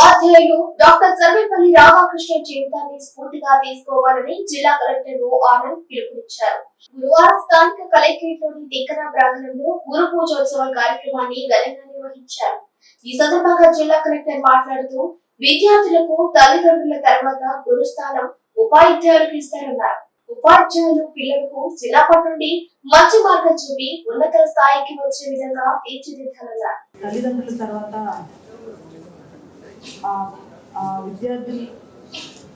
ఉపాధ్యాయులు డాక్టర్ సర్వేపల్లి రామకృష్ణ జీవితాన్ని స్ఫూర్తిగా తీసుకోవాలని జిల్లా కలెక్టర్ ఓ ఆనంద్ పిలుపునిచ్చారు. గురువారం స్థానిక కలెక్టరేట్లోని దిక్కన ప్రాంగణంలో గురు పూజోత్సవ కార్యక్రమాన్ని ఘనంగా నిర్వహించారు. ఈ సందర్భంగా జిల్లా కలెక్టర్ మాట్లాడుతూ విద్యార్థులకు తల్లిదండ్రుల తర్వాత గురుస్థానం ఉపాధ్యాయులకు ఇస్తారన్నారు. ఉపాధ్యాయులు పిల్లలకు చిన్నప్పటి నుండి మంచి మార్గం చూపి ఉన్నత స్థాయికి వచ్చే విధంగా తీర్చిదిద్దాలన్నారు తల్లిదండ్రుల తర్వాత విద్యార్థులు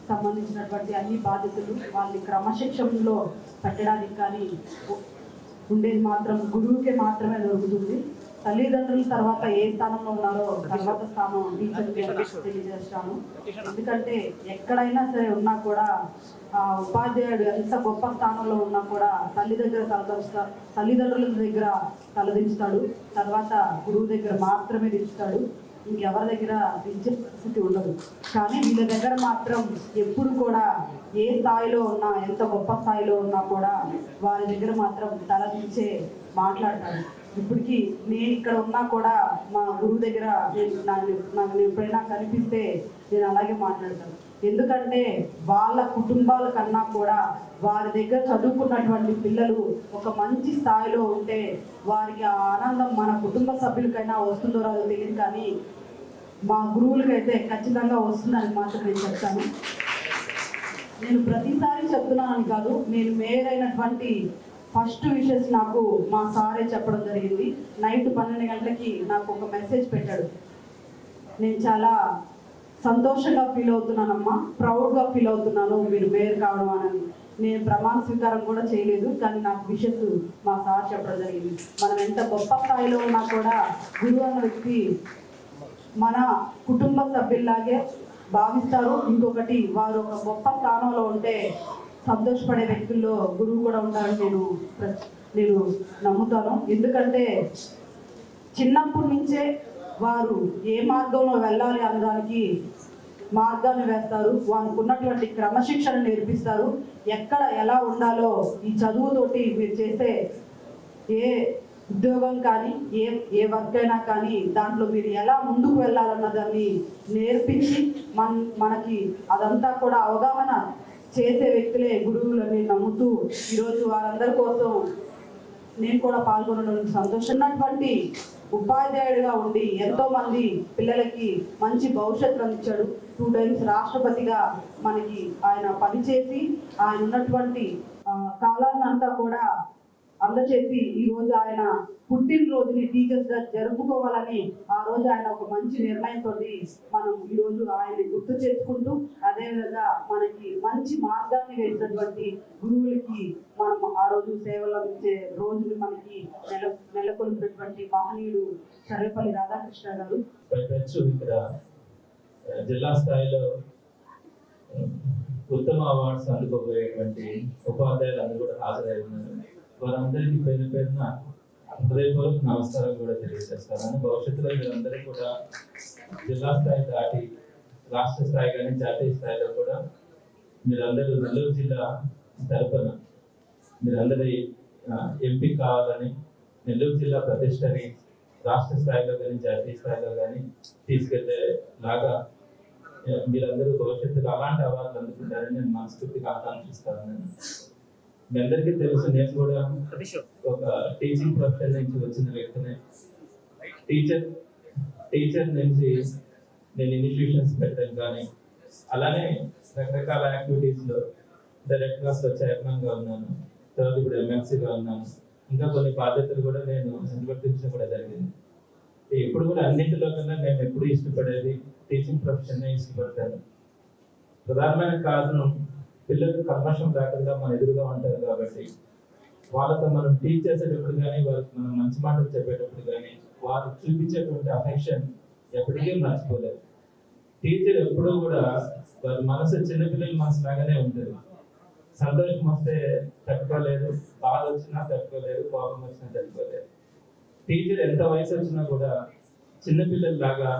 సంబంధించినటువంటి అన్ని బాధ్యతలు వాళ్ళని క్రమశిక్షణలో పెట్టడానికి కానీ ఉండేది మాత్రం గురువుకే మాత్రమే దొరుకుతుంది. తల్లిదండ్రుల తర్వాత ఏ స్థానంలో ఉన్నారో తర్వాత స్థానం టీచర్కి తెలియజేస్తాను. ఎందుకంటే ఎక్కడైనా సరే ఉన్నా కూడా ఆ ఉపాధ్యాయుడు ఎంత గొప్ప స్థానంలో ఉన్నా కూడా తల్లి దగ్గర తలదలుస్తా తల్లిదండ్రుల దగ్గర తలదించుతాడు. తర్వాత గురువు దగ్గర మాత్రమే దించుతాడు. ఇంకెవరి దగ్గర పెంచే పరిస్థితి ఉండదు. కానీ వీళ్ళ దగ్గర మాత్రం ఎప్పుడు కూడా ఏ స్థాయిలో ఉన్నా ఎంత గొప్ప స్థాయిలో ఉన్నా కూడా వారి దగ్గర మాత్రం తలదించే మాట్లాడతారు. ఇప్పటికీ నేను ఇక్కడ ఉన్నా కూడా మా గురువు దగ్గర నేను నాకు నాకు ఎప్పుడైనా కనిపిస్తే నేను అలాగే మాట్లాడతాను. ఎందుకంటే వాళ్ళ కుటుంబాల కన్నా కూడా వారి దగ్గర చదువుకున్నటువంటి పిల్లలు ఒక మంచి స్థాయిలో ఉంటే వారికి ఆ ఆనందం మన కుటుంబ సభ్యులకైనా వస్తుందో రాదో తెలియదు కానీ మా గురువులకైతే ఖచ్చితంగా వస్తుందని మాత్రం నేను చెప్తాను. నేను ప్రతిసారి చెప్తున్నానని కాదు నేను మేయర్ అయినటువంటి ఫస్ట్ విషెస్ నాకు మా సారే చెప్పడం జరిగింది. నైట్ పన్నెండు గంటలకి నాకు ఒక మెసేజ్ పెట్టాడు. నేను చాలా సంతోషంగా ఫీల్ అవుతున్నానమ్మా ప్రౌడ్గా ఫీల్ అవుతున్నాను. మీరు మేయర్ కావడం అని నేను ప్రమాణ స్వీకారం కూడా చేయలేదు కానీ నాకు విషస్ మా సార్ చెప్పడం జరిగింది. మనం ఎంత గొప్ప స్థాయిలో ఉన్నా కూడా గురువు అన్న వ్యక్తి మన కుటుంబ సభ్యుల్లాగే భావిస్తారు. ఇంకొకటి వారు ఒక గొప్ప స్థానంలో ఉంటే సంతోషపడే వ్యక్తుల్లో గురువు కూడా ఉంటారని నేను నేను నమ్ముతాను. ఎందుకంటే చిన్నప్పటి నుంచే వారు ఏ మార్గంలో వెళ్ళాలి అనడానికి మార్గాన్ని వేస్తారు. వారికి ఉన్నటువంటి క్రమశిక్షణ నేర్పిస్తారు. ఎక్కడ ఎలా ఉండాలో ఈ చదువుతోటి మీరు చేసే ఏ ఉద్యోగం కానీ ఏ ఏ వర్క్ అయినా కానీ దాంట్లో మీరు ఎలా ముందుకు వెళ్ళాలన్న దాన్ని నేర్పించి మన మనకి అదంతా కూడా అవగాహన చేసే వ్యక్తులే గురువులని నమ్ముతూ ఈరోజు వారందరి కోసం నేను కూడా పాల్గొనడం సంతోషం. ఉన్నటువంటి ఉపాధ్యాయుడిగా ఉండి ఎంతో మంది పిల్లలకి మంచి భవిష్యత్తు అందించాడు. టూ టైమ్స్ రాష్ట్రపతిగా మనకి ఆయన పనిచేసి ఆయన ఉన్నటువంటి కాలాన్ని అంతా కూడా అందచేసి ఈ రోజు ఆయన పుట్టినరోజుని టీచర్స్గా జరుపుకోవాలని ఆ రోజు ఆయన ఒక మంచి నిర్ణయంతో మనం ఈ రోజు ఆయన్ని గుర్తు చేసుకుంటూ అదేవిధంగా మనకి మంచి మార్గాన్ని వేసినటువంటి గురువులకి మనం ఆ రోజు సేవలు అందించే రోజులు మనకి నెల నెలకొల్పినటువంటి మహనీయుడు సర్వేపల్లి రాధాకృష్ణ గారు. ఇక్కడ జిల్లా స్థాయిలో ఉత్తమ అవార్డ్స్ అందుకోబోయేటువంటి ఉపాధ్యాయులు అందరూ కూడా హాజరై ఉన్నారు. వారందరికీ పేరు పేరున హృదయపూర్వక నమస్కారం కూడా తెలియజేస్తాను భవిష్యత్తులో మీరందరూ కూడా జిల్లా స్థాయి దాటి రాష్ట్ర స్థాయి కానీ జాతీయ స్థాయిలో కూడా మీరందరూ నెల్లూరు జిల్లా తరపున మీరందరి ఎంపీ కావాలని నెల్లూరు జిల్లా ప్రతిష్టని రాష్ట్ర స్థాయిలో కానీ జాతీయ స్థాయిలో కానీ తీసుకెళ్ళే లాగా మీరందరూ భవిష్యత్తులో అలాంటి అవార్డులు అందుకుంటారని నేను మనస్ఫూర్తిగా ఆకాంక్షిస్తాను. మీ అందరికీ తెలుసు నేను కూడా ఒక టీచింగ్ ప్రొఫెషన్ నుంచి వచ్చిన వ్యక్తిని. టీచర్ టీచర్ నుంచి నేను ఇన్స్టిట్యూషన్స్ పెట్టడం కానీ అలానే రకరకాల యాక్టివిటీస్లో డైరెక్టర్స్లో చైర్మన్గా ఉన్నాను. తర్వాత ఇప్పుడు ఎమ్మెల్సీ గా ఉన్నాను. ఇంకా కొన్ని బాధ్యతలు కూడా నేను నిర్వర్తించడం కూడా జరిగింది. ఎప్పుడు కూడా అన్నింటిలో కన్నా నేను ఎప్పుడు ఇష్టపడేది టీచింగ్ ప్రొఫెషన్ ఇష్టపడతాను. ప్రధానమైన కారణం పిల్లలకు కల్మషం లేకుండా మన ఎదురుగా ఉంటారు కాబట్టి వాళ్ళతో మనం టీచ్ చేసేటప్పుడు కానీ వాళ్ళకి మనం మంచి మాటలు చెప్పేటప్పుడు కానీ వారు చూపించేటువంటి అఫెక్షన్ ఎప్పటికీ మర్చిపోలేదు టీచర్ ఎప్పుడూ కూడా వారి మనసు చిన్నపిల్లల మనసు లాగానే ఉంటుంది. సంతోషం వస్తే తట్టుకోలేదు బాధ వచ్చినా తట్టుకోలేదు కోపం వచ్చినా తట్టుకోలేదు టీచర్ ఎంత వయసు వచ్చినా కూడా చిన్నపిల్లల లాగా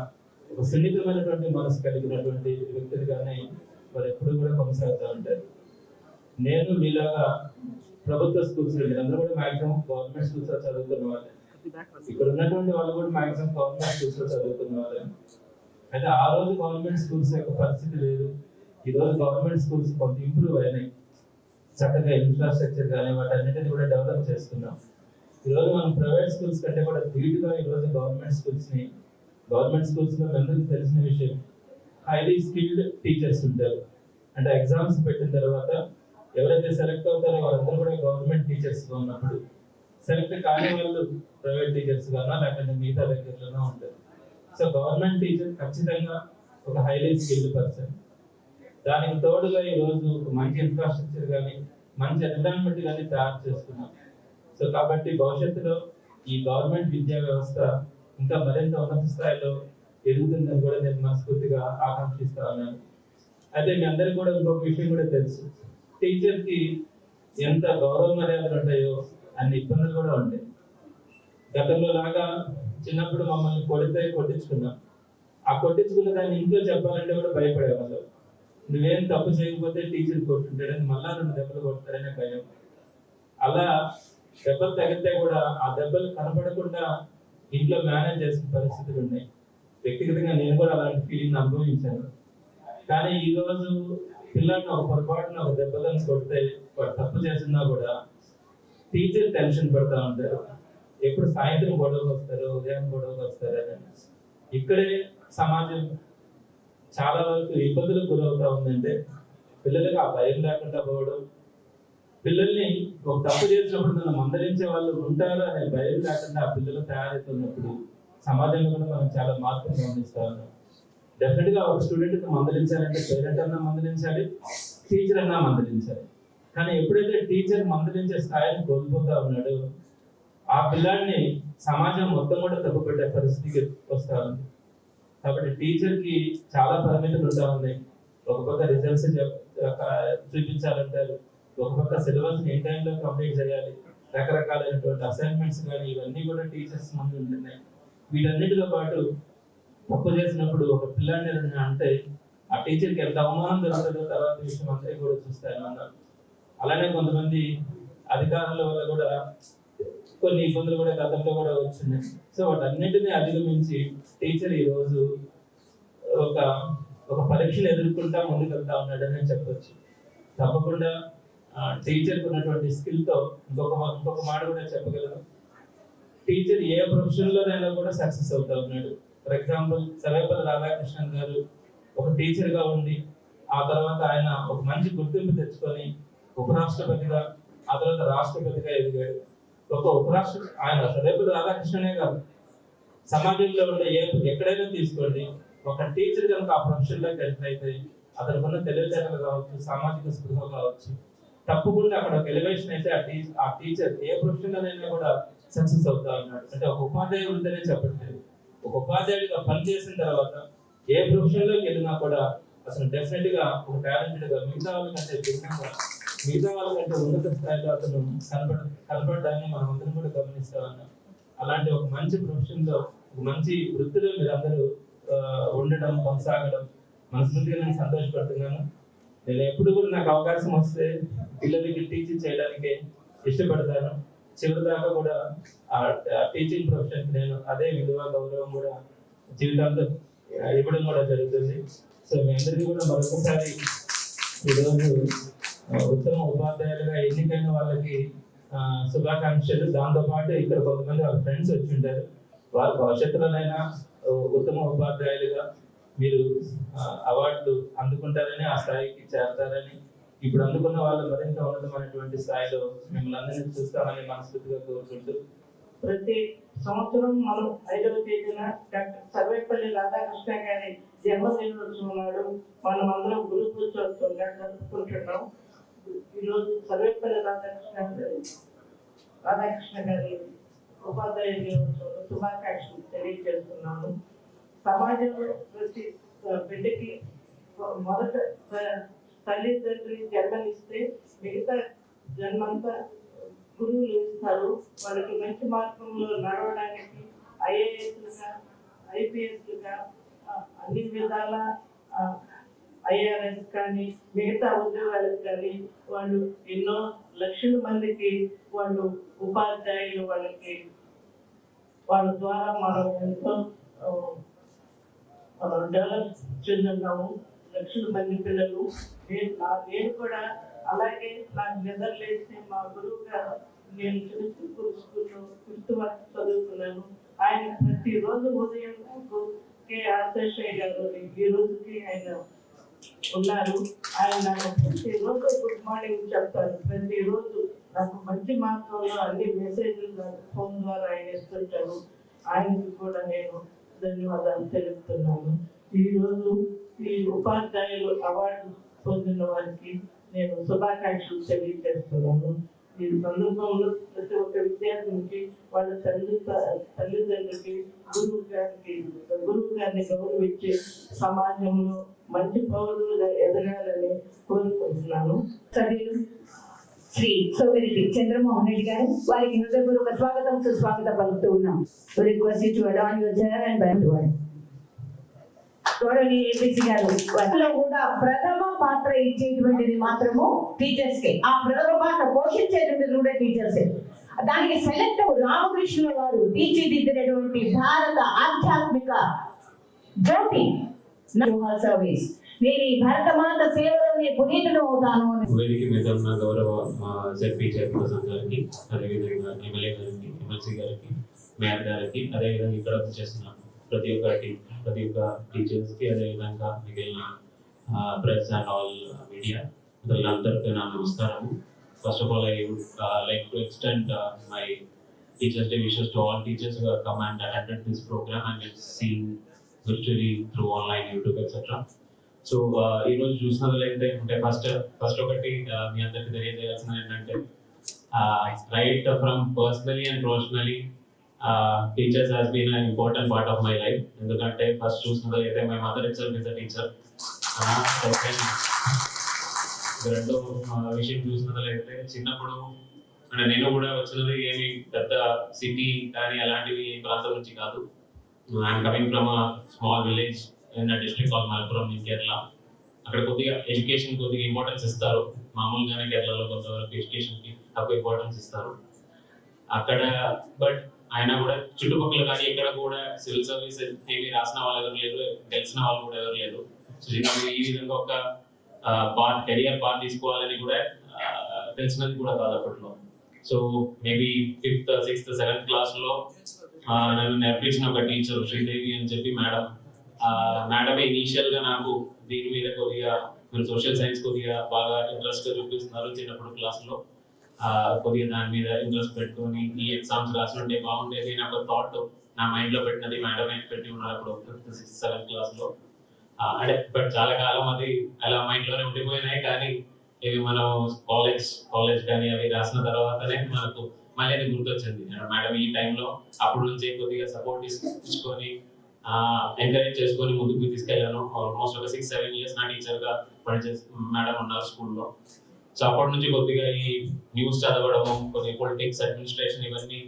ఒక సున్నితమైనటువంటి మనసు కలిగినటువంటి వ్యక్తులుగానే వారు ఎప్పుడు కూడా కొనసాగుతూ ఉంటారు. నేను మీలాగా ప్రభుత్వ స్కూల్స్ మీరందరూ కూడా మాక్సిమం గవర్నమెంట్ స్కూల్స్లో చదువుకున్న వాళ్ళే. ఇక్కడ ఉన్నటువంటి వాళ్ళు కూడా మాక్సిమం గవర్నమెంట్ స్కూల్స్లో చదువుకున్న వాళ్ళే. అయితే ఆ రోజు గవర్నమెంట్ స్కూల్స్ యొక్క పరిస్థితి లేదు. ఈ రోజు గవర్నమెంట్ స్కూల్స్ కొంత ఇంప్రూవ్ అయినాయి. చక్కగా ఇన్ఫ్రాస్ట్రక్చర్ కానీ వాటన్నిటిని కూడా డెవలప్ చేస్తున్నాం ఈ రోజు మనం ప్రైవేట్ స్కూల్స్ కంటే కూడా ధీటుగా ఈరోజు గవర్నమెంట్ స్కూల్స్ని గవర్నమెంట్ స్కూల్స్లో అందరికీ తెలిసిన విషయం హైలీ స్కిల్డ్ టీచర్స్ ఉంటారు. అంటే ఎగ్జామ్స్ పెట్టిన తర్వాత ఎవరైతే సెలెక్ట్ అవుతారో వాళ్ళందరూ కూడా గవర్నమెంట్ టీచర్స్గా ఉన్నప్పుడు సెలెక్ట్ కాని వాళ్ళు ప్రైవేట్ టీచర్స్ గానో లేకపోతే మిగతా దగ్గరలోనో ఉంటారు. సో గవర్నమెంట్ టీచర్ ఖచ్చితంగా ఒక హైలీ స్కిల్డ్ పర్సన్ దానికి తోడుగా ఈ రోజు ఒక మంచి ఇన్ఫ్రాస్ట్రక్చర్ కానీ మంచి ఎన్విరాన్మెంట్ కానీ తయారు చేస్తున్నాం సో కాబట్టి భవిష్యత్తులో ఈ గవర్నమెంట్ విద్యా వ్యవస్థ ఇంకా మరింత ఉన్నత స్థాయిలో ఎదుగుతుందని కూడా నేను మనస్ఫూర్తిగా ఆకాంక్షిస్తా ఉన్నాను అయితే మీ అందరికీ కూడా ఇంకొక విషయం కూడా తెలుసు. టీచర్కి ఎంత గౌరవ మర్యాదలు ఉంటాయో అన్ని ఇబ్బందులు కూడా ఉంటాయి. గతంలో లాగా చిన్నప్పుడు మమ్మల్ని కొడితే కొట్టించుకున్నాం. ఆ కొట్టించుకున్న దాన్ని ఇంట్లో చెప్పాలంటే కూడా భయపడేవాళ్ళు. నువ్వేం తప్పు చేయకపోతే టీచర్ కొట్టుంటాడని మళ్ళా రెండు దెబ్బలు కొడతారనే భయం. అలా దెబ్బలు తగిలితే కూడా ఆ దెబ్బలు కనపడకుండా ఇంట్లో మేనేజ్ చేసిన పరిస్థితులు ఉన్నాయి వ్యక్తిగతంగా నేను కూడా అలాంటి ఫీలింగ్ అనుభవించాను. కానీ ఈరోజు రోజు పిల్లల్ని ఒక పొరపాటున ఒక దెబ్బలను కొడితే వాడు తప్పు చేస్తున్నా కూడా టీచర్ టెన్షన్ పడతా ఉంటారు. ఎప్పుడు సాయంత్రం గొడవకు వస్తారు ఉదయం గొడవకు వస్తారు అని. ఇక్కడే సమాజం చాలా వరకు ఇబ్బందులకు గురవుతా ఉందంటే పిల్లలకు ఆ భయం లేకుండా పోవడం పిల్లల్ని ఒక తప్పు చేసినప్పుడు నన్ను మందలించే వాళ్ళు ఉంటారు అనే భయం లేకుండా ఆ పిల్లలు తయారవుతున్నప్పుడు సమాజంలో కూడా మనం చాలా మార్పులు గమనిస్తా ఉన్నాం డెఫినెట్గా ఒక స్టూడెంట్ మందలించాలంటే పేరెంట్ అన్నా మందలించాలి టీచర్ అన్నా మందలించాలి. కానీ ఎప్పుడైతే టీచర్ మందలించే స్థాయిని కోల్పోతా ఉన్నాడో ఆ పిల్లాడిని సమాజం మొత్తం కూడా తప్పుపెట్టే పరిస్థితికి వస్తా ఉంది. కాబట్టి టీచర్కి చాలా పరిమితులు ఉంటా ఉన్నాయి. ఒక పక్క రిజల్ట్స్ చూపించాలంటారు. ఒక పక్క సిలబస్ ఏ టైంలో కంప్లీట్ చేయాలి? రకరకాలైనటువంటి అసైన్మెంట్స్ కానీ ఇవన్నీ కూడా టీచర్స్ ముందు ఉంటున్నాయి. వీటన్నిటితో పాటు తప్పు చేసినప్పుడు ఒక పిల్లాడిని అంటే ఆ టీచర్కి ఎంత అవమానం జరుగుతుందో తర్వాత విషయం అందరికీ కూడా చూస్తాను అన్నారు అలానే కొంతమంది అధికారుల వల్ల కూడా కొన్ని ఇబ్బందులు కూడా గతంలో కూడా వచ్చినాయి సో వాటన్నిటిని అధిగమించి టీచర్ ఈ రోజు ఒక ఒక పరీక్షను ఎదుర్కొంటా ముందుకు వెళ్తా ఉన్నాడని చెప్పొచ్చు. తప్పకుండా టీచర్కి ఉన్నటువంటి స్కిల్తో ఇంకొక మా- ఇంకొక మాట కూడా చెప్పగలను. టీచర్ ఏ ప్రొఫెషన్ లోనైనా కూడా సక్సెస్ అవుతా ఉన్నాడు ఫర్ ఎగ్జాంపుల్ సర్వేపల్లి రాధాకృష్ణన్ గారు ఒక టీచర్గా ఉండి ఆ తర్వాత ఆయన ఒక మంచి గుర్తింపు తెచ్చుకొని ఉపరాష్ట్రపతిగా ఆ తర్వాత రాష్ట్రపతిగా ఎదిగాడు. ఒక ఉపరాష్ట్ర ఆయన సర్వేపల్లి రాధాకృష్ణనే కాదు. సమాజంలో ఉండే ఏ ఎక్కడైనా తీసుకోండి. ఒక టీచర్ కనుక ఆ ప్రొఫెషన్లోకి ఎంటర్ అతను అతనికి ఉన్న తెలివితేటలు కావచ్చు సామాజిక స్పృహ కావచ్చు తప్పకుండా అక్కడ ఒక ఎలివేషన్ అయితే ఆ ఆ టీచర్ ఏ ప్రొఫెషన్ లోనైనా కూడా సక్సెస్ అవుతా ఉన్నాడు అంటే ఒక ఉపాధ్యాయుడు ఉంటేనే చెప్పట్లేదు. ఒక ఉపాధ్యాయుడిగా పనిచేసిన తర్వాత ఏ ప్రొఫెషన్లోకి వెళ్ళినా కూడా అసలు డెఫినెట్గా ఒక టాలెంటెడ్గా మిగతా వాళ్ళకంటే భిన్నంగా మిగతా వాళ్ళకంటే ఉన్నత స్థాయిలో అతను కనపడ కనపడడాన్ని మనం అందరం కూడా గమనిస్తా ఉన్నాం అలాంటి ఒక మంచి ప్రొఫెషన్లో ఒక మంచి వృత్తిలో మీరు అందరూ ఉండడం కొనసాగడం మనస్ఫూర్తిగా నేను సంతోషపడుతున్నాను. నేను ఎప్పుడు కూడా నాకు అవకాశం వస్తే పిల్లలకి టీచింగ్ చేయడానికే ఇష్టపడతాను. చివరి దాకా కూడా ఆ టీచింగ్ ప్రొఫెషన్ నేను అదే విలువ గౌరవం కూడా జీవితాంతం ఇవ్వడం కూడా జరుగుతుంది. సో మీ అందరికీ కూడా మరొకసారి ఈరోజు ఉత్తమ ఉపాధ్యాయులుగా ఎన్నికైన వాళ్ళకి శుభాకాంక్షలు. దాంతో పాటు ఇక్కడ కొంతమంది వాళ్ళ ఫ్రెండ్స్ వచ్చి ఉంటారు. వాళ్ళ భవిష్యత్తులోనైనా ఉత్తమ ఉపాధ్యాయులుగా మీరు అవార్డులు అందుకుంటారని ఆ స్థాయికి చేరతారని ఇప్పుడు అందుకున్న వాళ్ళు మరింత ఉన్నతమైనటువంటి స్థాయిలో మిమ్మల్ని అందరినీ చూస్తామని మనస్ఫూర్తిగా కోరుకుంటూ ప్రతి సంవత్సరం మనం ఐదవ తేదీన డాక్టర్ సర్వేపల్లి రాధాకృష్ణ గారి జన్మదినోత్సవం నాడు మనం అందరం గురు పూజోత్సవంగా జరుపుకుంటున్నాం. ఈరోజు సర్వేపల్లి రాధాకృష్ణ గారి రాధాకృష్ణ గారి ఉపాధ్యాయ దినోత్సవం శుభాకాంక్షలు తెలియజేస్తున్నాను. సమాజంలో ప్రతి బిడ్డకి మొదట త- తల్లిదండ్రులు జన్మనిస్తే మిగతా జన్మంతా గురువులు ఇస్తారు వాళ్ళకి మంచి మార్గంలో నడవడానికి ఐఏఎస్లుగా ఐపీఎస్లుగా అన్ని విధాల ఐఆర్ఎస్ కానీ మిగతా ఉద్యోగాలకు కానీ వాళ్ళు ఎన్నో లక్షల మందికి వాళ్ళు ఉపాధ్యాయులు వాళ్ళకి వాళ్ళ ద్వారా మనం ఎంతో మనం డెవలప్ చెందున్నాము లక్షల మంది పిల్లలు. నేను నా- నేను కూడా అలాగే నాకు నిద్రలేసి మా గురువు గారు నేను చిరుస్తూ స్కూల్లో ఫిఫ్త్ వరకు చదువుకున్నాను. ఆయన ప్రతిరోజు ఉదయం నాకు కే. ఆశేషయ్య గారు ఈ రోజుకి ఆయన ఉన్నారు. ఆయన నాకు ప్రతిరోజు గుడ్ మార్నింగ్ చెప్తారు. ప్రతిరోజు నాకు మంచి మార్గంలో అన్ని మెసేజ్లు నాకు ఫోన్ ద్వారా ఆయన ఇస్తుంటారు. ఆయనకి కూడా నేను ధన్యవాదాలు తెలుపుతున్నాను. ఈరోజు ఈ ఉపాధ్యాయులు అవార్డు పొందిన వారికి నేను శుభాకాంక్షలు తెలియజేస్తున్నాను. ఈ సందర్భంలో ప్రతి ఒక్క విద్యార్థినికి వాళ్ళ తల్లి తల్లిదండ్రులకి గురువు గారికి గురువు గారిని గౌరవించి సమాజంలో మంచి పౌరులుగా ఎదగాలని కోరుకుంటున్నాను. సభ్యులు శ్రీ సోమిరెడ్డి చంద్రమోహన్ రెడ్డి గారు వారికి హృదయపూర్వక స్వాగతం సుస్వాగతం పలుకుతూ ఉన్నాం. Request to adorn your chair and back చూడండి గౌరవనీయ ఏపీసీ గారు వారిలో కూడా ప్రథమ పాత్ర ఇచ్చేటువంటిది మాత్రము టీచర్స్కి ఆ ప్రథమ పాత్ర పోషించేటువంటిది కూడా టీచర్సే దానికి సెలెక్ట్ రామకృష్ణుల వారు తీర్చిదిద్దినటువంటి భారత ఆధ్యాత్మిక జ్యోతి. సర్వీస్. నేను ఈ భరత మాత సేవలోనే పునీతుడు అవుతాను అని. వేదిక మీద ఉన్న గౌరవ జడ్పీ చైర్పర్సన్ గారికి అదేవిధంగా ఎమ్మెల్యే గారికి ఎమ్మెల్సీ గారికి మేయర్ గారికి అదేవిధంగా ఇక్కడ చేసిన ప్రతి ఒక్క ప్రతి ఒక్క టీచర్స్కి అదేవిధంగా మిగిలిన ప్రెస్ అండ్ ఆల్ మీడియా అందరికీ నా నమస్కారము first of all I would like to extend my teachers day wishes to all teachers who have come and attended this program and it's seen virtually through online YouTube etc. So uh, ఈ రోజు చూసినట్లయితే అంటే first first ఒకటి uh, మీ అందరికి తెలియజేయాల్సింది ఏంటంటే right from personally and professionally teachers has been an important part of my life ఎందుకంటే ఫస్ట్ చూసినట్లయితే my mother it is a teacher రెండో ఆ, విషయం చూసినట్లయితే చిన్నప్పుడు అంటే నేను కూడా వచ్చినది ఏమి పెద్ద సిటీ కానీ అలాంటివి ప్రాంతం నుంచి కాదు. I'm coming from a small village in district call Malappuram in Kerala అక్కడ కొద్దిగా ఎడ్యుకేషన్ కొద్దిగా ఇంపార్టెన్స్ ఇస్తారు. మామూలుగానే కేరళలో కొంతవరకు ఎడ్యుకేషన్కి తక్కువ ఇంపార్టెన్స్ ఇస్తారు. అక్కడ బట్ అయినా కూడా చుట్టుపక్కల కానీ ఎక్కడ కూడా సివిల్ సర్వీస్ ఏమి రాసిన వాళ్ళు ఎవరు లేరు తెలిసిన వాళ్ళు కూడా ఎవరు లేరు సో ఈ విధంగా ఒక పార్ట్ కెరియర్ పార్ట్ తీసుకోవాలని కూడా తెలిసినది కూడా కాదు అప్పట్లో. So maybe fifth sixth seventh క్లాస్లో నన్ను నేర్పించిన ఒక టీచర్ శ్రీదేవి అని చెప్పి మేడం. మేడమే ఇనీషియల్గా నాకు దీని మీద కొద్దిగా మీరు సోషల్ సైన్స్ కొద్దిగా బాగా ఇంట్రెస్ట్ చూపిస్తున్నారు చిన్నప్పుడు క్లాస్లో. కొద్దిగా దాని మీద ఇంట్రెస్ట్ పెట్టుకొని ఈ ఎగ్జామ్స్ రాసి ఉంటే బాగుండేది అని ఒక థాట్ నా మైండ్లో పెట్టినది మేడమే పెట్టి ఉన్నారు అప్పుడు ఫిఫ్త్ సిక్స్త్ సెవెంత్ క్లాస్లో. అంటే బట్ చాలా కాలం అది అలా మైండ్లోనే ఉండిపోయినాయి కానీ ఇవి మనం కాలేజ్ కాలేజ్ కానీ అవి రాసిన తర్వాతనే మనకు మళ్ళీ అది గుర్తొచ్చింది. మేడం ఈ టైంలో అప్పుడు నుంచే కొద్దిగా సపోర్ట్ ఇచ్చుకొని ఎంకరేజ్ చేసుకొని ముందుకు తీసుకెళ్ళాను. ఆల్మోస్ట్ ఒక సిక్స్ సెవెన్ ఇయర్స్ నా టీచర్గా పనిచేసి మేడం ఉన్నారు స్కూల్లో సో అప్పటి నుంచి కొద్దిగా ఈ న్యూస్ చదవడము కొద్దిగా పొలిటిక్స్ అడ్మినిస్ట్రేషన్ ఇవన్నీ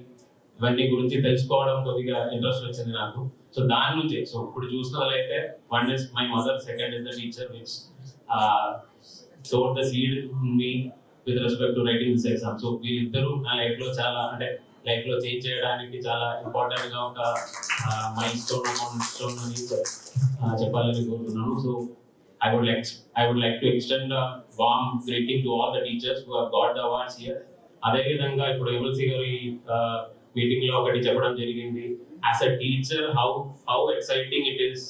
ఇవన్నీ గురించి తెలుసుకోవడం కొద్దిగా ఇంట్రెస్ట్ వచ్చింది నాకు. సో దాని నుంచి సో ఇప్పుడు చూసినట్లయితే one is my mother second is the teacher which so the seed me with respect to writing this exam so వీరిద్దరూ నా లైఫ్లో చాలా అంటే లైఫ్లో చేంజ్ చేయడానికి చాలా ఇంపార్టెంట్గా ఒక మైండ్ స్టోన్ స్టోన్ అని uh, చెప్పాలని కోరుతున్నాను. So I would like I would like to extend a greeting greeting all the teachers teachers who have got awards awards here. అదేవిధంగా ఇప్పుడు ఎమ్మెల్సీ గారి మీటింగ్లో ఒకటి చెప్పడం జరిగింది. As a teacher how how exciting it is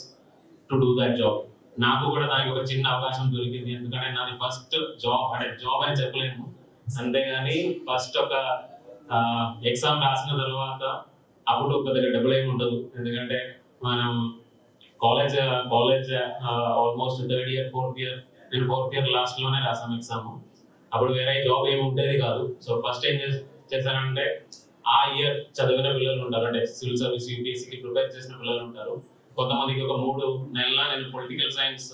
to do that job నాకు కూడా దానికి ఒక చిన్న అవకాశం దొరికింది. ఎందుకంటే నాది ఫస్ట్ జాబ్ అంటే జాబ్ అని చెప్పలేను అంతేగాని ఫస్ట్ ఒక ఎగ్జామ్ రాసిన తర్వాత అప్పుడు కొద్దిగా డబ్బులు ఏమి ఉండదు. ఎందుకంటే మనం college college almost third year fourth year నేను ఫోర్త్ ఇయర్ లాస్ట్లోనే రాసాం ఎగ్జామ్ అప్పుడు వేరే జాబ్ ఏమి ఉండేది కాదు. సో ఫస్ట్ ఏం చేశానంటే ఆ ఇయర్ చదివిన పిల్లలు ఉంటారు. అంటే సివిల్ సర్వీస్ యూపీఎస్సీకి ప్రిపేర్ చేసిన పిల్లలు ఉంటారు. కొంతమందికి ఒక మూడు నెలల నేను పొలిటికల్ సైన్స్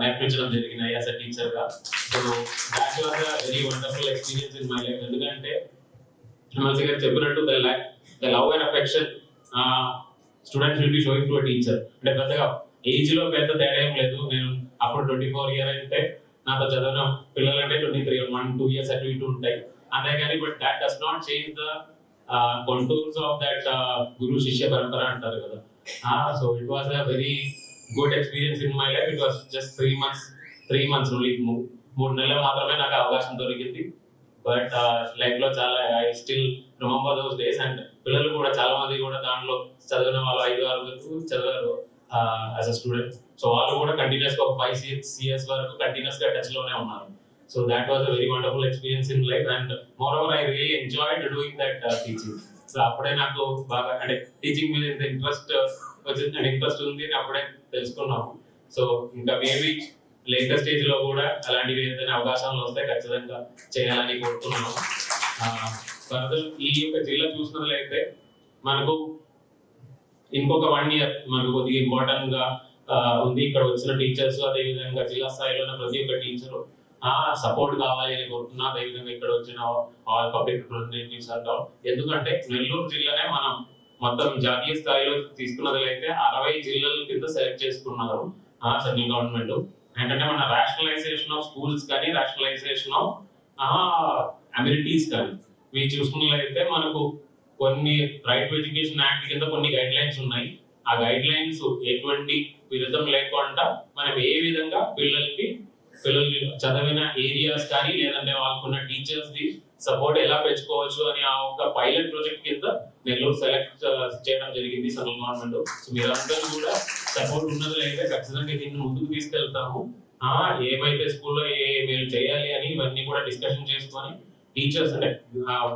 నేర్పించడం జరిగింది యాజ్ అ టీచర్గా. So that was a very wonderful experience in my life ఎందుకంటే ఎమ్మెల్సీ గారు చెప్పినట్టు the the love and affection students will be showing to teacher అంటే పెద్దగా ఏజ్లో పెద్ద తేడా ఏం లేదు. నేను అప్పుడు ట్వంటీ ఫోర్ ఇయర్ అయితే నాతో చదివిన పిల్లలు అంటే twenty three one two years అటు ఇటు ఉంటాయి. అంతేగాని but that does not change the contours of that గురు శిష్య పరంపర అంటారు కదా. So it was a very good experience in my life it was just three months three months only మూడు నెలలు మాత్రమే నాకు అవకాశం దొరికింది. బట్ లైఫ్లో చాలా I still remember those days and పిల్లలు కూడా చాలా మంది కూడా దాంట్లో చదివిన వాళ్ళు ఐదు ఆరు వరకు చదివారు యాజ్ అ స్టూడెంట్ సో వాళ్ళు కూడా కంటిన్యూస్గా ఒక ఫైవ్ సిక్స్ ఇయర్స్ వరకు కంటిన్యూస్గా టచ్లోనే ఉన్నారు. So that was a very wonderful experience in life and more over I really enjoyed doing that teaching so అప్పుడే నాకు బాగా అంటే టీచింగ్ మీద ఇంత ఇంట్రెస్ట్ వచ్చింది అండ్ ఇంట్రెస్ట్ ఉంది అని అప్పుడే తెలుసుకున్నాము. సో ఇంకా మేబీ లేటర్ స్టేజ్లో కూడా అలాంటివి ఏదైనా అవకాశాలు వస్తే ఖచ్చితంగా చేయాలని కోరుతున్నాము ఫర్దర్ ఈ యొక్క జిల్లా చూసినట్లయితే మనకు ఇంకొక వన్ ఇయర్ మనకు కొద్దిగా ఇంపార్టెంట్గా ఉంది. ఇక్కడ వచ్చిన టీచర్స్ అదే విధంగా జిల్లా స్థాయిలో ఉన్న ప్రతి ఒక్క టీచరు ఆ సపోర్ట్ కావాలి అని కోరుతున్నా. అదే విధంగా ఇక్కడ వచ్చిన ఆల్ పబ్లిక్ రిప్రజెంటేటివ్స్ అంటాం ఎందుకంటే నెల్లూరు జిల్లానే మనం మొత్తం జాతీయ స్థాయిలో తీసుకున్నట్లయితే అరవై జిల్లాల కింద సెలెక్ట్ చేసుకున్నారు ఆ సెంట్రల్ గవర్నమెంట్ ఏంటంటే మన రేషనలైజేషన్ ఆఫ్ స్కూల్స్ కానీ రేషనలైజేషన్ ఆఫ్ అమ్యూనిటీస్ కానీ. ఇవి చూసుకున్నట్లయితే మనకు కొన్ని రైట్ టు ఎడ్యుకేషన్ యాక్ట్ కింద కొన్ని గైడ్ లైన్స్ ఉన్నాయి. ఆ గైడ్ లైన్స్ ఎటువంటి విరుద్ధం లేకుండా మనం ఏ విధంగా పిల్లలకి పిల్లలు చదివిన ఏరియాస్ కానీ లేదంటే వాళ్ళకున్న టీచర్స్ ది సపోర్ట్ ఎలా పెంచుకోవచ్చు అని ఆ ఒక పైలట్ ప్రాజెక్ట్ కింద నెల్లూరు సెలెక్ట్ చేయడం జరిగింది సెంట్రల్ గవర్నమెంట్. సో మీరందరూ కూడా సపోర్ట్ ఉన్నది అయితే ఖచ్చితంగా దీన్ని ముందుకు తీసుకెళ్తాము. ఏమైతే స్కూల్లో ఏ మీరు చేయాలి అని ఇవన్నీ కూడా డిస్కషన్ చేసుకొని టీచర్స్ అంటే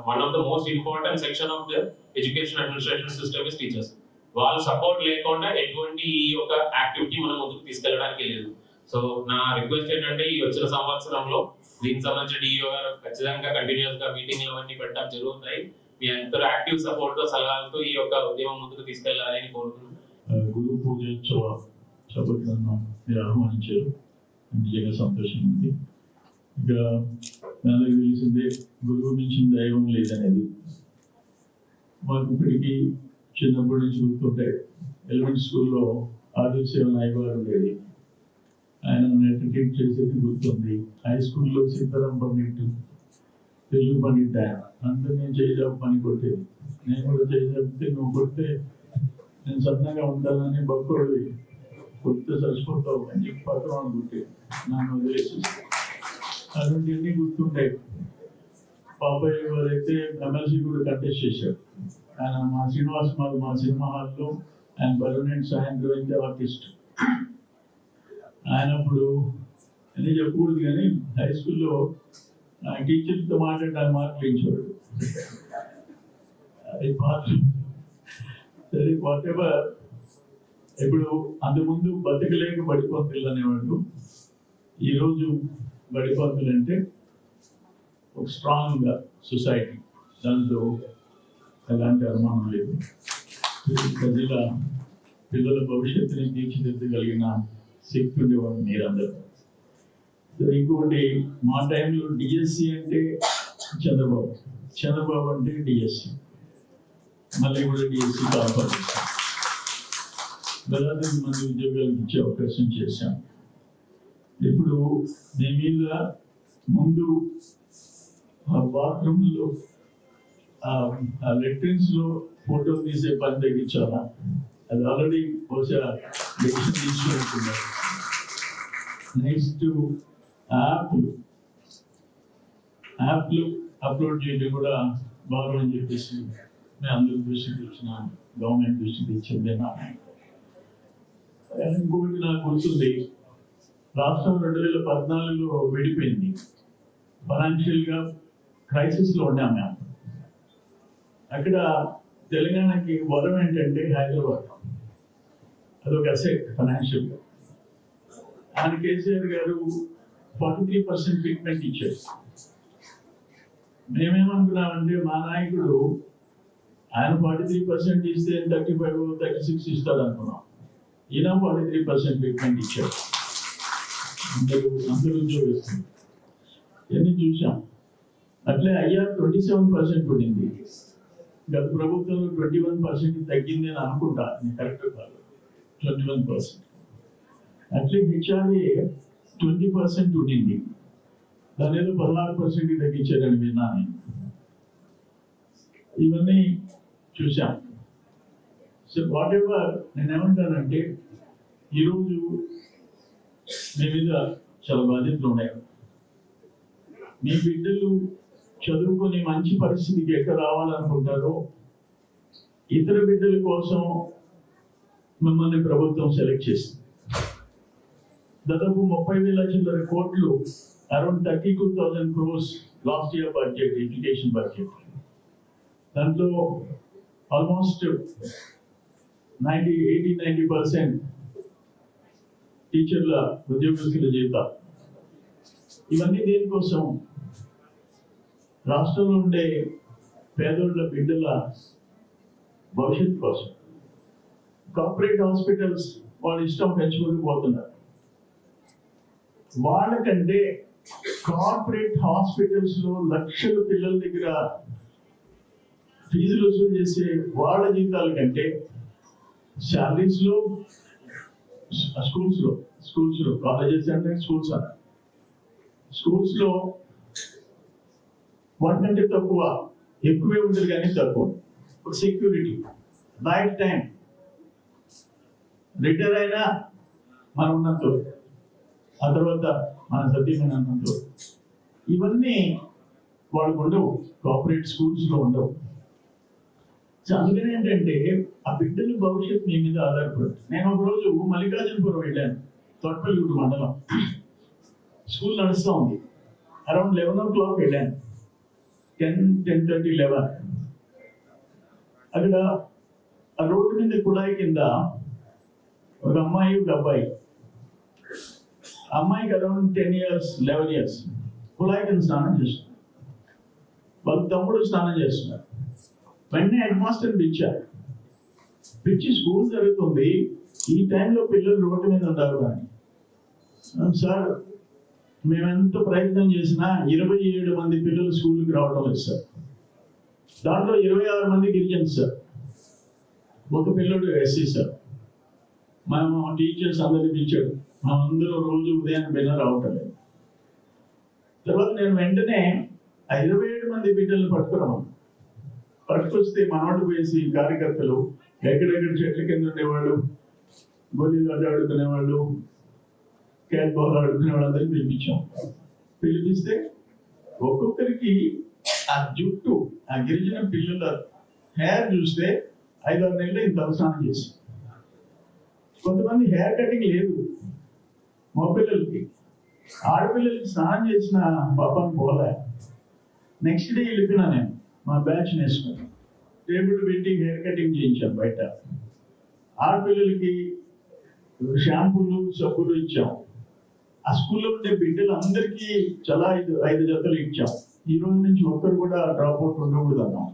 one of the most important section of the education administration system is teachers వాళ్ళు సపోర్ట్ లేకుండా ఎటువంటి ఈ యొక్క యాక్టివిటీ మనం ముందుకు తీసుకెళ్ళడానికి లేదు. సో నా రిక్వెస్ట్ ఏంటంటే ఈ వచ్చిన సంవత్సరంలో దీనికి సంబంధించిన డిఓ గారు ఖచ్చితంగా కంటిన్యూస్గా మీటింగ్లు అవన్నీ పెట్టడం జరుగుతాయి. మీ అందరూ యాక్టివ్ సపోర్ట్తో సలహాలతో ఈ యొక్క ఉద్యమం ముందుకు తీసుకెళ్ళాలని కోరుతున్నాను గురు పూజోత్సవ సభకు ఆహ్వానించారు నిజంగా సంతోషం ఉంది. ఇక అందరికి తెలిసిందే గురువు నుంచి దైవం లేదనేది. మాకు ఇప్పటికి చిన్నప్పటి నుంచి గుర్తుంటే ఎలిమెంట్ స్కూల్లో ఆదిశివ నాయక్ ఉండేది. ఆయన నన్ను చేసేది గుర్తుంది. హై స్కూల్లో సీతారాం పండిట్ తెలుగు పండిట్ ఆయన. అందరూ నేను చేయజాబ్ పని కొట్టేది. నేను కూడా చేయజాబితే నువ్వు కొడితే నేను సన్నగా ఉండాలని భక్తుడివి. కొడితే చచ్చిపోతావు అని చెప్పి పత్రం అనుకుంటే నన్ను వదిలేసి అలాంటివన్నీ గుర్తుంటాయి. పాపయ్య గారు అయితే ఎమ్మెల్సీ కూడా కంటెస్ట్ చేశారు ఆయన మా శ్రీనివాస్ మాది మా సినిమా హాల్లో ఆయన పర్మనెంట్ సాయంత్రం అయితే ఆర్టిస్ట్. ఆయన అప్పుడు అన్నీ చెప్పకూడదు కానీ హై స్కూల్లో టీచర్తో మాట్లాడి మార్కులు ఇచ్చేవాడు అది పాత్ర సరే వాట్ ఎవర్ ఇప్పుడు అంతకుముందు బతకలేక బడిపంతులు అనేవాడు ఈరోజు బడిపంతులు అంటే ఒక స్ట్రాంగ్ సొసైటీ. దాంట్లో ఎలాంటి అనుమానం లేదు. ప్రజల పిల్లల భవిష్యత్తుని తీర్చిదిద్దగలిగిన శక్తి ఉండేవాడు మీరందరూ. ఇంకొకటి మా టైంలో డిఎస్సి అంటే చంద్రబాబు. చంద్రబాబు అంటే డిఎస్సి. మళ్ళీ కూడా డిఎస్సి కాపాడు వేలాది మంది ఉద్యోగాలకు ఇచ్చే అవకాశం చేశాం. ఇప్పుడు నీ మీద ముందు ఆ బాత్రూంలో ఆ లెట్రిన్స్లో ఫోటో తీసే పని తగ్గించాలా అది ఆల్రెడీ బహుశా డెసిషన్ తీసుకుంటున్నారు నెక్స్ట్ యాప్లు యాప్లు అప్లోడ్ చేయడం కూడా బాగుందని చెప్పేసి నేను అందరూ దృష్టికి ఇచ్చిన గవర్నమెంట్ దృష్టికి ఇచ్చింది ఇంకొకటి నాకు గుర్తుంది. రాష్ట్రం రెండు వేల పద్నాలుగులో విడిపోయింది. ఫైనాన్షియల్గా క్రైసిస్లో ఉన్నాం మేము. అక్కడ తెలంగాణకి వరం ఏంటంటే హైదరాబాద్. అదొక అసెట్ ఫైనాన్షియల్గా. ఆయన కేసీఆర్ గారు ఫార్టీ త్రీ పర్సెంట్ ట్రీట్మెంట్ ఇచ్చారు. మేమేమనుకున్నామంటే మా నాయకుడు ఆయన ఫార్టీ త్రీ పర్సెంట్ ఇస్తే థర్టీ ఫైవ్ థర్టీ సిక్స్ ఇస్తాడు అనుకున్నాం ఈయన ఫార్టీ త్రీ పర్సెంట్ ట్రీట్మెంట్ ఇచ్చారు అందరూ అందరూ చూపిస్తుంది ఇవన్నీ చూసాం అట్లే అయ్యా ట్వంటీ సెవెన్ పర్సెంట్ ఉండింది గత ప్రభుత్వంలో ట్వంటీ వన్ పర్సెంట్ తగ్గింది అని అనుకుంటా. నేను కరెక్ట్ కాదు. ట్వంటీ వన్ పర్సెంట్ అట్లే హెచ్ఆర్ఏ ట్వంటీ పర్సెంట్ ఉండింది దాని ఏదో పదహారు పర్సెంట్ తగ్గించారని విన్నా నేను. ఇవన్నీ చూసాం సో వాట్ ఎవర్ నేను ఏమంటానంటే ఈరోజు నీ మీద చాలా బాధ్యతలు ఉన్నాయి. నీ బిడ్డలు చదువుకుని మంచి పరిస్థితికి ఎక్కడ రావాలనుకుంటారో ఇతర బిడ్డల కోసం మిమ్మల్ని ప్రభుత్వం సెలెక్ట్ చేసింది. దాదాపు ముప్పై వేల చిల్లర కోట్లు around thirty two thousand crores last year budget education budget. దాంట్లో almost ninety eighty ninety percent టీచర్ల ఉద్యోగస్తుల జీతాలు ఇవన్నీ దేనికోసం? రాష్ట్రంలో ఉండే పేదోళ్ళ బిడ్డల భవిష్యత్తు కోసం. కార్పొరేట్ హాస్పిటల్స్ వాళ్ళ ఇష్టం పెంచుకుంటూ పోతున్నారు. వాళ్ళకంటే కార్పొరేట్ హాస్పిటల్స్లో లక్షల పిల్లల దగ్గర ఫీజులు వసూలు చేసే వాళ్ళ జీతాల కంటే శాలరీస్లో స్కూల్స్లో స్కూల్స్లో కాలేజెస్ అంటే స్కూల్స్ అన్న స్కూల్స్లో కంటే తక్కువ ఎక్కువే ఉంటుంది కానీ తక్కువ. సెక్యూరిటీ నైట్ టైం రిటైర్ అయినా మనం ఉన్నంతో ఆ తర్వాత మన సత్యమైన అన్నంతో. ఇవన్నీ వాళ్ళకు ఉండవు. కోఆపరేట్ స్కూల్స్లో ఉండవు. సో అందుకని ఏంటంటే ఆ బిడ్డల భవిష్యత్తు నీ మీద ఆధారపడుతుంది నేను ఒక రోజు మల్లికార్జునపురం వెళ్ళాను. తోటపల్లిగూడు మండలం. స్కూల్ నడుస్తూ ఉంది. అరౌండ్ లెవెన్ ఓ క్లాక్ వెళ్ళాను. Ten ten thirty eleven. అక్కడ ఆ రోడ్డు మీద కుళాయి కింద ఒక అమ్మాయి ఒక అబ్బాయి. అమ్మాయికి around ten years eleven years. కుళాయి కింద స్నానం చేస్తున్నారు. వాళ్ళ తమ్ముడు స్నానం చేస్తున్నారు. వెంటనే హెడ్ మాస్టర్ పిలిచారు. పిచ్చి స్కూల్ జరుగుతుంది ఈ టైంలో పిల్లలు రోడ్డు మీద ఉంటారు కానీ. Um, సార్ మేమెంత ప్రయత్నం చేసినా ఇరవై ఏడు మంది పిల్లలు స్కూల్కి రావడం లేదు సార్ దాంట్లో ఇరవై ఆరు మంది గిరిజన్స్ సార్ ఒక పిల్లడు ఎస్సీ సార్ మేము టీచర్స్ అందరినీ పిలిచాడు మా అందరూ రోజు ఉదయాన్నే బిన్న రావటం లేదు. తర్వాత నేను వెంటనే ఇరవై ఏడు మంది బిడ్డలను పట్టుకున్నాము పట్టుకొస్తే మనవాడు వేసి కార్యకర్తలు ఎక్కడెక్కడ చెట్ల కింద ఉండేవాళ్ళు? గోళీలు ఆట ఆడుకునేవాళ్ళు క్యాట్ బాల్ ఆడుకునే వాళ్ళందరినీ పిలిపించాం. పిలిపిస్తే ఒక్కొక్కరికి ఆ జుట్టు ఆ గిరిజన పిల్లల హెయిర్ చూస్తే ఐదారు నెలలు ఇంత అవసరం చేసి. కొంతమంది హెయిర్ కటింగ్ లేదు. మగపిల్లలకి ఆడపిల్లలకి స్నానం చేసిన పాపాన్ని పోలే. నెక్స్ట్ డే వెళ్ళిపోయినా నేను మా బ్యాచ్ నేర్చుకున్నాను. టేబుల్ పెట్టి హెయిర్ కటింగ్ చేయించాం బయట. ఆడపిల్లలకి షాంపూలు సబ్బులు ఇచ్చాం. ఆ స్కూల్లో ఉండే బిడ్డలందరికీ చాలా ఐదు ఐదు జతలు ఇచ్చాం. ఈ రోజు నుంచి ఒక్కరు కూడా డ్రాప్ అవుట్ ఉండకూడదు అన్నాం.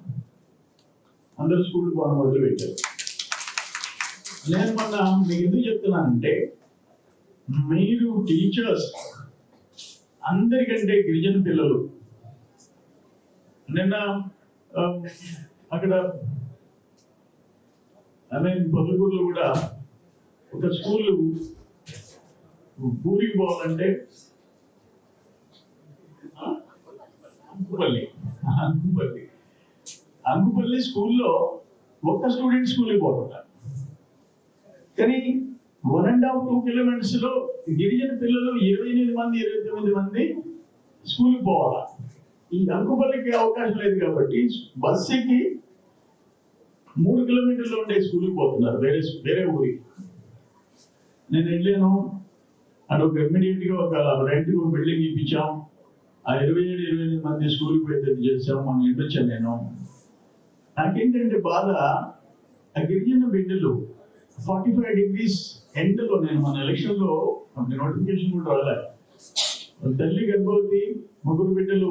అందరు స్కూల్ పోవడం మొదలుపెట్టారు. నేను మొన్న మీకు ఎందుకు చెప్తున్నానంటే మీరు టీచర్స్ అందరికంటే గిరిజన పిల్లలు. నిన్న అక్కడ ఐ కూడా ఒక స్కూల్. ఊరికి పోవాలంటే అంకుపల్లి. అంకుపల్లి. అంకుపల్లి స్కూల్లో ఒక్క స్టూడెంట్ స్కూల్కి పోతుంటారు కానీ వన్ అండ్ హాఫ్ టూ కిలోమీటర్స్లో గిరిజన పిల్లలు ఇరవై ఎనిమిది మంది ఇరవై తొమ్మిది మంది స్కూల్కి పోవాలా? ఈ అంకుపల్లికి అవకాశం లేదు కాబట్టి బస్ ఎక్కి మూడు కిలోమీటర్లు ఉండే స్కూల్కి పోతున్నారు వేరే వేరే ఊరికి. నేను వెళ్ళాను అక్కడ ఒక ఇమ్మీడియట్గా ఒక రెంట్కి ఒక బిల్డింగ్ ఇప్పించాం. ఆ ఇరవై ఏడు ఇరవై ఎనిమిది మంది స్కూల్కి పోయి చేసాం మనం ఇంటొచ్చాను నేను. నాకేంటంటే బాధ ఆ గిరిజన బిడ్డలు ఫార్టీ ఫైవ్ డిగ్రీస్ ఎండలో నేను మన ఎలక్షన్లో నోటిఫికేషన్ కూడా రాలే. తల్లి గర్భవతి ముగ్గురు బిడ్డలు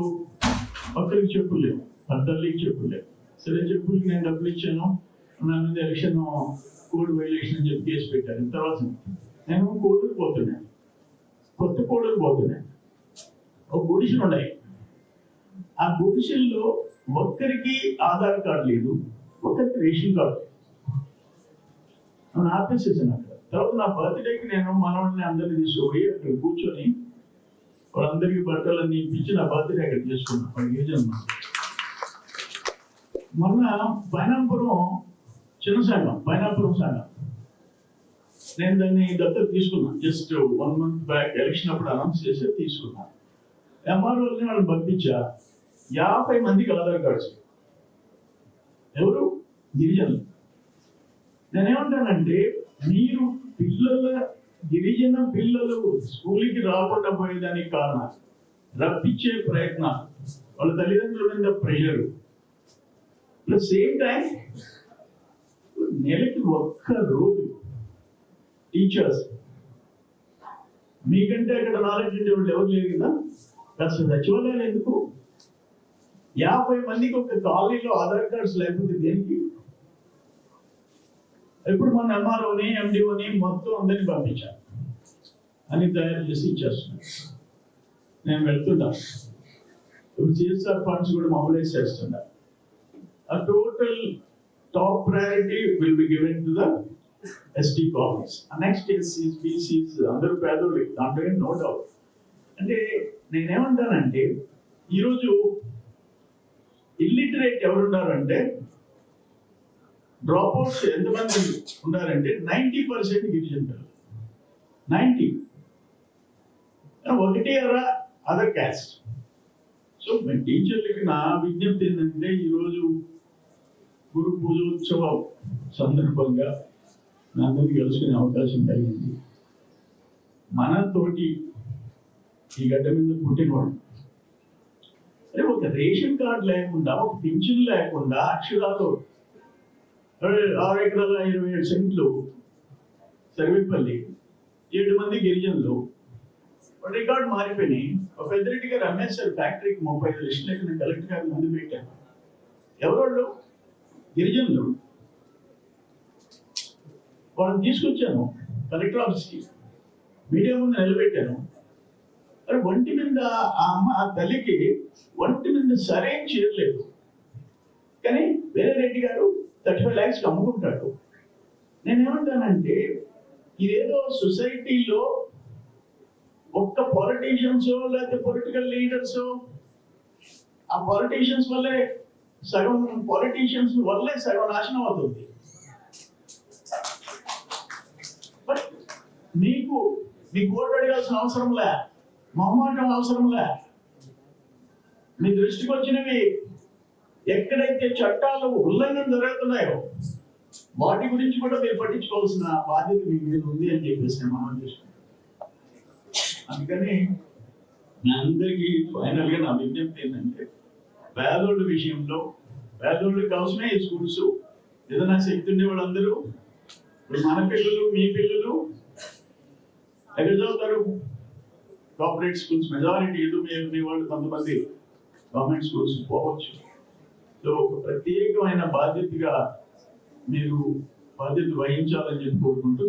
ఒక్కరికి చెప్పులు లేవు. వాళ్ళ చెప్పులు లేవు. సరే చెప్పులకి నేను డబ్బులు ఇచ్చాను. నా మీద ఎలక్షన్ కోడ్ వైలేషన్ అని చెప్పి కేసు పెట్టారు. తర్వాత నేను కోడలు పోతున్నాను కొత్త కోడలు పోతున్నాను ఒక గుడిసెలు ఉన్నాయి. ఆ గుడిసెల్లో ఒక్కరికి ఆధార్ కార్డు లేదు. ఒక్కరికి రేషన్ కార్డు లేదు. నన్ను ఆపేసేసాను అక్కడ. తర్వాత నా బర్త్డేకి నేను మనవాళ్ళని అందరినీ తీసుకుపోయి అక్కడ కూర్చొని వాళ్ళందరికీ బట్టలన్నీ ఇప్పించి నా బర్త్డే అక్కడ చేసుకున్నాను వాడి ఏజ్ మొన్న పైనాపురం చిన్న సంఘం పైనాపురం సంఘం నేను దాన్ని దత్తత తీసుకున్నాను just one month back election అప్పుడు అనౌన్స్ చేసి తీసుకున్నాను ఎంఆర్ఓని వాళ్ళని పంపించా. యాభై మందికి ఆధార్ కార్డ్స్ ఎవరు? గిరిజనులు. నేనేమంటానంటే మీరు పిల్లల గిరిజన పిల్లలు స్కూల్కి రాకుండా పోయేదానికి కారణం రప్పించే ప్రయత్నం. వాళ్ళ తల్లిదండ్రుల మీద ప్రెషర్. ప్లస్ సేమ్ టైం నెలకి ఒక్క రోజు టీచర్స్ మీకంటే అక్కడ నాలెడ్జ్ ఉండే వాళ్ళు ఎవరు లేరు కదా? కాస్త సచివాలయాలు ఎందుకు? యాభై మందికి ఒక కాలనీలో ఆధార్ కార్డ్స్ లేకపోతే దేనికి? ఇప్పుడు మన ఎంఆర్ఓని ఎండిఓని మొత్తం అందరినీ పంపించాను అని తయారు చేసి ఇచ్చేస్తున్నాను నేను వెళ్తున్నా ఇప్పుడు సిఎస్ఆర్ ఫండ్స్ కూడా మొబిలైజ్ చేస్తున్నా ఆ total top priority will be given to the ST colonies next ఎస్సీస్ BCs అందరూ పేదోళ్ళు దాంట్లో ఏం నో డౌట్ అంటే నేనేమంటానంటే ఈరోజు ఇల్లిటరేట్ ఎవరున్నారంటే డ్రాప్అవుట్స్ ఎంతమంది ఉన్నారంటే నైంటీ పర్సెంట్ గిరిజనులు నైంటీ ఒకటి అరా అదర్ క్యాస్ట్ సో మీ టీచర్లకి నా విజ్ఞప్తి ఏంటంటే ఈరోజు గురు పూజోత్సవం సందర్భంగా నా అందరికీ కలుసుకునే అవకాశం కలిగింది. మనతోటి ఈ గడ్డ మీద పుట్టినవాడు. అరే ఒక రేషన్ కార్డు లేకుండా ఒక పింఛన్ లేకుండా అక్షరాలు ఆరు ఎకరాల ఇరవై ఏడు సెంట్లు సర్వేపల్లి ఏడు మంది గిరిజనులు. రికార్డు మారిపోయినాయి ఒక పెద్దరెడ్డి గారు అమ్మేశారు ఫ్యాక్టరీకి ముప్పై ఐదు లక్షలు నేను కలెక్టర్ గారి ముందు పెట్టాను ఎవరోళ్ళు? గిరిజనులు. వాళ్ళని తీసుకొచ్చాను కలెక్టర్ ఆఫీస్కి. మీడియా ముందు నిలబెట్టాను. మరి ఒంటి మీద ఆ అమ్మ ఆ తల్లికి ఒంటి మీద సరైన చేయలేదు కానీ వేరే రెడ్డి గారు థర్టీ ఫైవ్ ల్యాక్స్కి అమ్ముకుంటాడు నేనేమంటానంటే ఇదేదో సొసైటీలో ఒక్క పాలిటీషియన్స్ లేకపోతే పొలిటికల్ లీడర్స్ ఆ పాలిటీషియన్స్ వల్లే సగం పాలిటీషియన్స్ వల్లే సగం నాశనం అవుతుంది. బట్ మీకు మీకు ఓటు అడగాల్సిన అవసరం లే. మొహమాటం అవసరం లే. మీ దృష్టికి వచ్చినవి ఎక్కడైతే చట్టాలు ఉల్లంఘన జరుగుతున్నాయో వాటి గురించి కూడా మీరు పట్టించుకోవాల్సిన బాధ్యత మీ మీద ఉంది అని చెప్పేసి నేను మనం అందుకని మీ అందరికీ ఫైనల్గా నా విజ్ఞప్తి ఏంటంటే పేదోళ్ళ విషయంలో పేదోళ్ళ కోసమే ఈ స్కూల్స్. ఏదైనా శక్తి ఉండే వాళ్ళందరూ ఇప్పుడు మన పిల్లలు మీ పిల్లలు ఎక్కడ చదువుతారు కార్పొరేట్ స్కూల్స్ మెజారిటీ ఏదో మీ వాళ్ళు కొంతమంది గవర్నమెంట్ స్కూల్స్ పోవచ్చు. సో ఒక ప్రత్యేకమైన బాధ్యతగా మీరు బాధ్యత వహించాలని చెప్పి కోరుకుంటూ